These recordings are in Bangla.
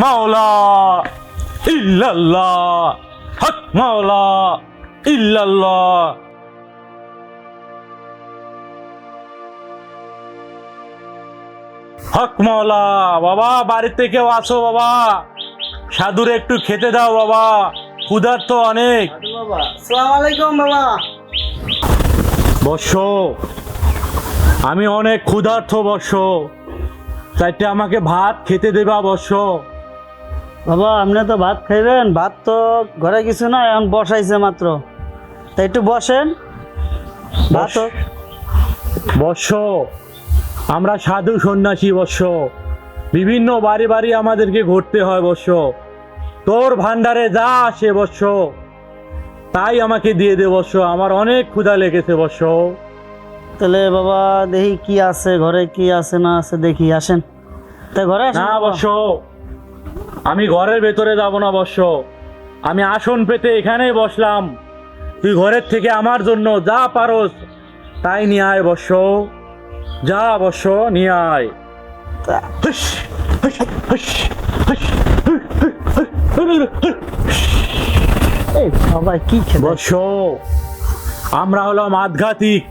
মাওলা ইল্লাল্লাহ। হক মাওলা ইল্লাল্লাহ। হক মাওলা বাবা বাড়িতে কেউ আসো বাবা? সাধুরে একটু খেতে দাও বাবা ক্ষুধার তো অনেক বাবা আলাইকুম বাবা। বর্ষ আমি অনেক ক্ষুধার্থ বর্ষ। চারটে আমাকে ভাত খেতে দেবা বর্ষ। বাবা আপনি তো ভাত খাইবেন ভাত তো ঘরে কিছু না এখন বসাইছে মাত্র। তা একটু বসেন। ভাত। বর্ষ আমরা সাধু সন্ন্যাসী বর্ষ বিভিন্ন বাড়ি বাড়ি আমাদেরকে ঘুরতে হয় বর্ষ তোর ভান্ডারে যা আসে বর্ষ তাই আমাকে দিয়ে দে বর্ষ আমার অনেক ক্ষুধা লেগেছে বর্ষ তাহলে বাবা দেখি কি আছে ঘরে কি আছে না আছে দেখি আসেন। তা ঘরে না বাবা। আমি ঘরের ভেতরে যাব না বর্ষ আমি আসন পেতে এখানেই বসলাম। তুই ঘরের থেকে আমার জন্য যা পারস তাই নিয়ে আয় বর্ষ যা বর্ষ নিয়ে আয়। বাবা কি বর্ষ আমরা হলাম আধ্যাত্মিক।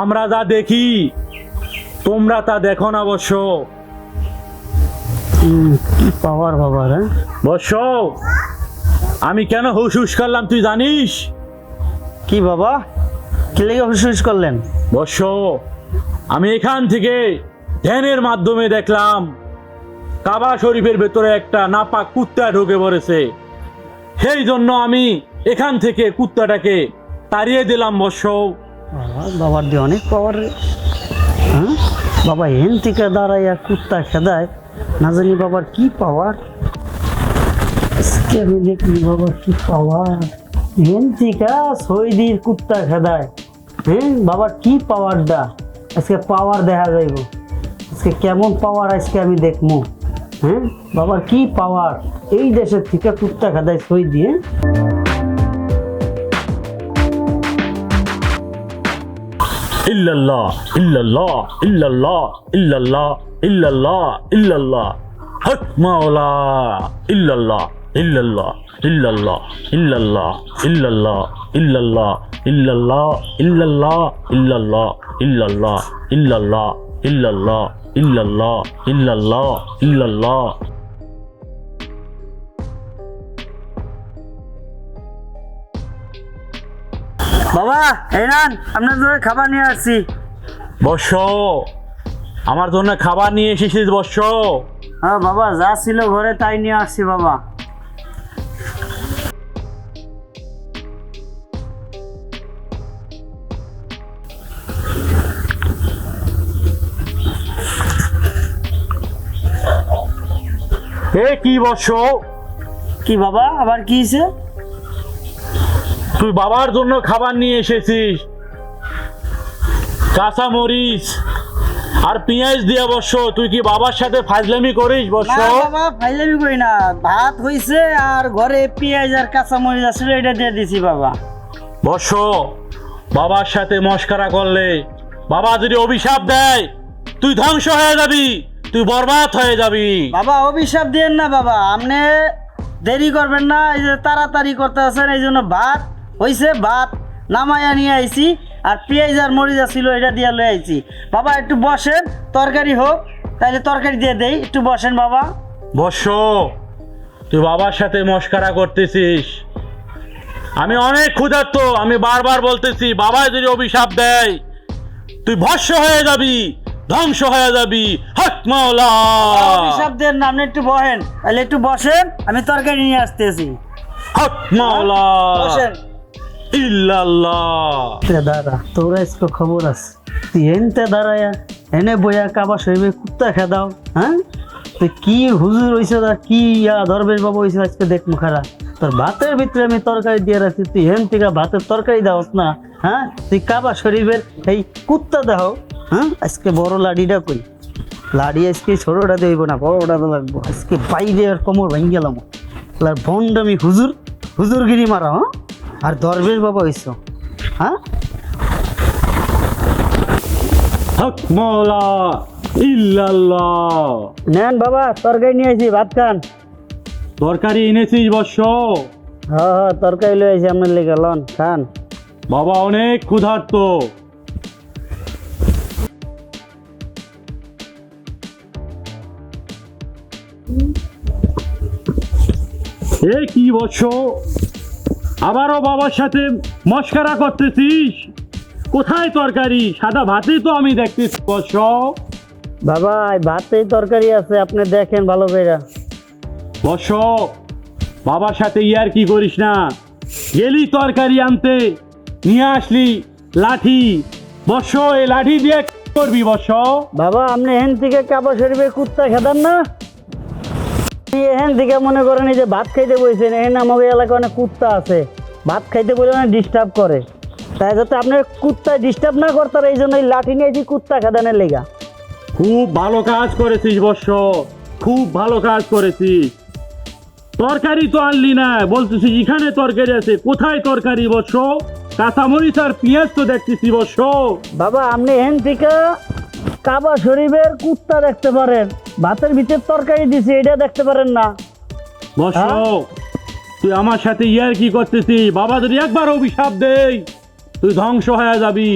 আমরা যা দেখি তোমরা তা দেখো না কি পাওয়ার বাবা রে বর্ষ আমি কেন হুস হুস করলাম তুই জানিস? কি বাবা? কি লেগে হুস করলেন? বর্ষ আমি এখান থেকে ধ্যানের মাধ্যমে দেখলাম কাবা শরীফের ভেতরে একটা নাপাক কুত্তা ঢুকে পড়েছে। সেই জন্য আমি এখান থেকে কুত্তাটাকে তাড়িয়ে দিলাম বাবা, বাবার দিয়ে অনেক পাওয়ার হ্যাঁ? বাবা হেন থেকে আর কুত্তা খেদায়। না জানি বাবার কি পাওয়ার। আমি দেখি বাবার কি পাওয়ার। হেন থেকে সৈদির কুত্তা খেদায়। হ্যাঁ বাবার কি পাওয়ারটা? আজকে পাওয়ার দেখা যাইব। আজকে কেমন পাওয়ার আজকে আমি দেখব হ্যাঁ বাবার কি পাওয়ার? এই দেশের থেকে কুত্তা খেদায় সই দিয়ে ইল্লাল্লাহ ইল্লাল্লাহ ইল্লাল্লাহ ইল্লাল্লাহ ইল্লাল্লাহ ইল্লাল্লাহ হক মাওলা ইল্লাল্লাহ ইল্লাল্লাহ ইল্লাল্লাহ ইল্লাল্লাহ ইল্লাল্লাহ ইল্লাল্লাহ ইল্লাল্লাহ ইল্লাল্লাহ ইল্লাল্লাহ ইল্লাল্লাহ ইল্লাল্লাহ ইল্লাল্লাহ ইল্লাল্লাহ ইল্লাল্লাহ ইল্লাল্লাহ বাবা এই নান আপনার জন্য খাবার নিয়ে আসছি। বর্ষ আমার জন্য খাবার নিয়ে এসেছিস বর্ষ হ্যাঁ বাবা যা ছিল ঘরে তাই নিয়ে আসছি বাবা। এ কি বর্ষ কি বাবা আবার কি হয়েছে? তুই বাবার জন্য খাবার নিয়ে এসেছিস কাঁচা মরিচ আর পেঁয়াজ দিয়া বর্ষ তুই কি বাবার সাথে ফাজলামি করিস বর্ষ না বাবা ফাইলামি করি না। ভাত হইছে আর ঘরে পেঁয়াজ আর কাঁচা মরিচ আসলে এটা দিয়ে দিছি বাবা। বর্ষ বাবার সাথে মস্কারা করলে বাবা যদি অভিশাপ দেয় তুই ধ্বংস হয়ে যাবি তুই বরবাদ হয়ে যাবি। বাবা অভিশাপ দিয়েন না বাবা আপনি দেরি করবেন না এই যে তাড়াতাড়ি করতে আছেন এই জন্য ভাত হইছে ভাত নামাইয়া নিয়ে আইছি আর পেঁয়াজ আর মরিচ ছিল এটা দিয়ে লয়ে আইছি। বাবা একটু বসেন তরকারি হোক তাহলে তরকারি দিয়ে দেই একটু বসেন বাবা। বর্ষ তুই বাবার সাথে মস্কারা করতেছিস। আমি অনেক ক্ষুধার্ত আমি বারবার বলতেছি বাবা যদি অভিশাপ দেয় তুই ভস্য হয়ে যাবি ধ্বংস হয়ে যাবি। হক মাওলা। অভিশাপ দেন না আপনি একটু বহেন তাহলে একটু বসেন আমি তরকারি নিয়ে আসতেছি। হক মাওলা। বসেন। তে তোর আজকে খবর তুই কাবা খেদাও হ্যাঁ? তুই কি হুজুর দা কি দরবেশ বাবু আজকে দেখ তোর ভাতের ভিতরে আমি তরকারি দিয়ে রাখছি, তুই হেন থেকে ভাতের তরকারি দাওস না হ্যাঁ? তুই কাবা শরীফের এই কুত্তা দাও হ্যাঁ? আজকে বড় লাডিটা কই? লাড়ি আজকে ছোটটা দেব না, বড়টা তো লাগবো। আজকে বাইরে আর কোমর বন্ড আমি হুজুর, হুজুরগিরি মারা হ্যাঁ? আর দরবেশ বাবা হইছ। হ্যাঁ? হক মাওলা ইল্লাল্লাহ। নেন বাবা তরকারি নিয়ে আসি ভাত খান। তরকারি এনেছিস বর্ষ হ্যাঁ হ্যাঁ তরকারি লয়ে আসি আপনার লেগে লন খান। বাবা অনেক ক্ষুধার্ত। এ কি বৎস আবারও বাবার সাথে মস্কারা করতেছিস? কোথায় তরকারি? সাদা ভাতেই তো আমি দেখতেছি বৎস বাবা এই ভাতেই তরকারি আছে আপনি দেখেন ভালো করে বস বাবার সাথে ইয়ার কি করিস না। গেলি তরকারি আনতে নিয়ে আসলি লাঠি। বস এই লাঠি দিয়ে কি করবি বস? বাবা আপনি হেন থেকে কাবা শরীফের কুত্তা খেতেন না। এখান থেকে মনে করেন এই যে ভাত খাইতে বলছেন এখানে আমাদের এলাকায় অনেক কুত্তা আছে। ভাত খাইতে বলে অনেক ডিস্টার্ব করে। তাই যাতে আপনার কুত্তা ডিস্টার্ব না করতে এই জন্য লাঠি নিয়েছি কুত্তা খেদানের লেগা। খুব ভালো কাজ করেছিস বর্ষ খুব ভালো কাজ করেছিস। তরকারি তো আনলি না বলতেছিস এখানে তরকারি আছে কোথায় তরকারি বর্ষ? কাঁচামরিচ আর পেঁয়াজ তো দেখতেছি বর্ষ। বাবা আপনি এখান থেকে কাবা শরীফের কুত্তা দেখতে পারেন। ভাতের ভিতর তরকারি দিছি এটা দেখতে পারেন না। বর্ষ হ্যাঁ? তুই আমার সাথে ইয়ার কি করতেছি? বাবা যদি একবার অভিশাপ দেই তুই ধ্বংস হয়ে যাবি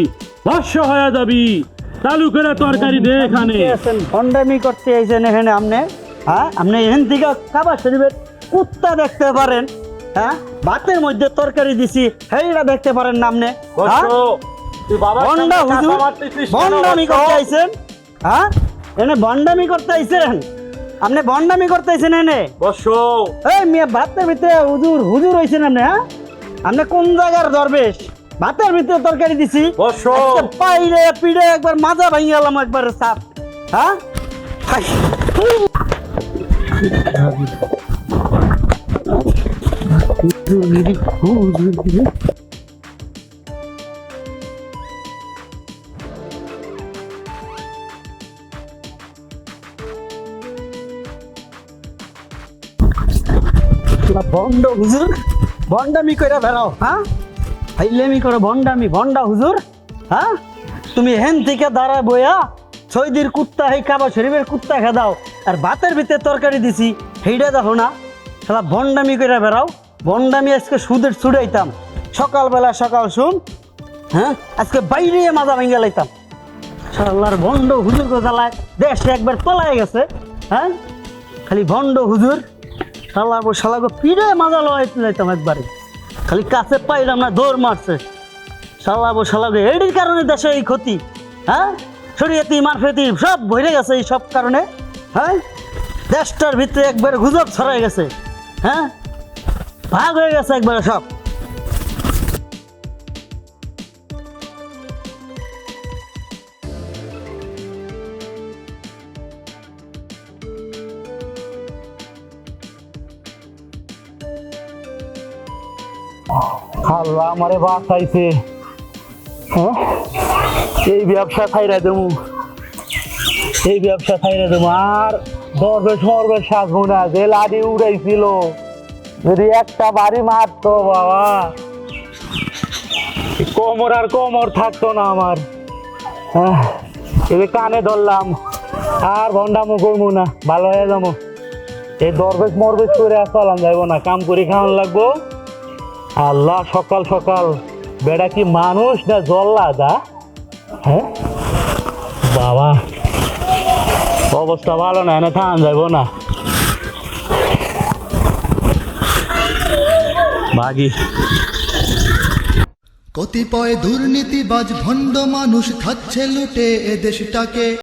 ভস্য হয়ে যাবি। চালু করে তরকারি দে এখানে। ভণ্ডামি করতে আইছেন এখানে আপনি হ্যাঁ? আপনি এখান থেকে কাবা শরীফের কুত্তা দেখতে পারেন। হ্যাঁ? ভাতের মধ্যে তরকারি দিছি সেইটা দেখতে পারেন না আপনি বর্ষ হ্যাঁ? তুই ভণ্ডা সামনে হুজুর বৎস? করতে আইছেন। হ্যাঁ? এনে ভণ্ডামি করতে আইছেন। আপনি ভণ্ডামি করতে আইছেন এনে? বর্ষ এই মেয়ে ভাতের ভিতরে হুজুর হুজুর হইছেন আপনি হ্যাঁ? আপনি কোন জায়গার দরবেশ? ভাতের ভিতরে তরকারি দিছি। আজকে পাইরে পিড়ে একবার মাজা ভাঙি গেলাম একবার সাপ হ্যাঁ? হাই। ভণ্ড হুজুর। ভণ্ডামি করে বেড়াও হ্যাঁ ফাইলেমি করে ভণ্ডামি ভণ্ডা হুজুর হ্যাঁ তুমি হেন থেকে দাঁড়ায় বইয়া ছয়দির কুত্তা হেই কাবা শরীফের কুত্তা খেদাও, আর ভাতের ভিতরে তরকারি দিছি সেইটা দেখো না। সারা ভণ্ডামি করে বেড়াও ভণ্ডামি আজকে সুদের ছুড়াইতাম সকালবেলা সকাল শুন হ্যাঁ আজকে বাইরে মাজা ভেঙে লাইতাম। শালার ভণ্ড হুজুর গোজালায় দেশে একবার তলায় গেছে হ্যাঁ? খালি ভণ্ড হুজুর শালাগো শালাকে পিড়ে মাজা লড়াই লাইতাম একবারে। খালি কাছে পাইলাম না, দৌড় মারছে। শালাগো শালাগো এটির কারণে দেশে এই ক্ষতি হ্যাঁ? শরীয়তি, মারফেতি, সব ভরে গেছে এই সব কারণে হ্যাঁ? দেশটার ভিতরে একবারে গুজব ছড়াই গেছে হ্যাঁ? ভাগ হয়ে গেছে একবারে সব। আল্লাহ আমারে বাঁচাইছে। হ্যাঁ? এই ব্যবসা খাইরা দেবো। এই ব্যবসা খাইরা দেবো। আর দরবেশ মরবেশ সাজবো না যে লাড়ি উড়াইছিল। যদি একটা বাড়ি মারতো বাবা। কোমর আর কোমর থাকতো না আমার। হ্যাঁ, কানে ধরলাম। আর ভন্ডামো করব না ভালো হয়ে যাব। এই দরবেশ মরবেশ করে আর চলান যাইবো না। কাম করে খাওয়ান লাগবো। আল্লাহ সকাল সকাল বেড়া কি মানুষ না জল্লাদা হ্যাঁ? বাবা, অবস্থা ভালো না, এনে থান যাইব না। বাগি। কতিপয় দুর্নীতিবাজ ভণ্ড মানুষ খাচ্ছে লুটে এ দেশটাকে।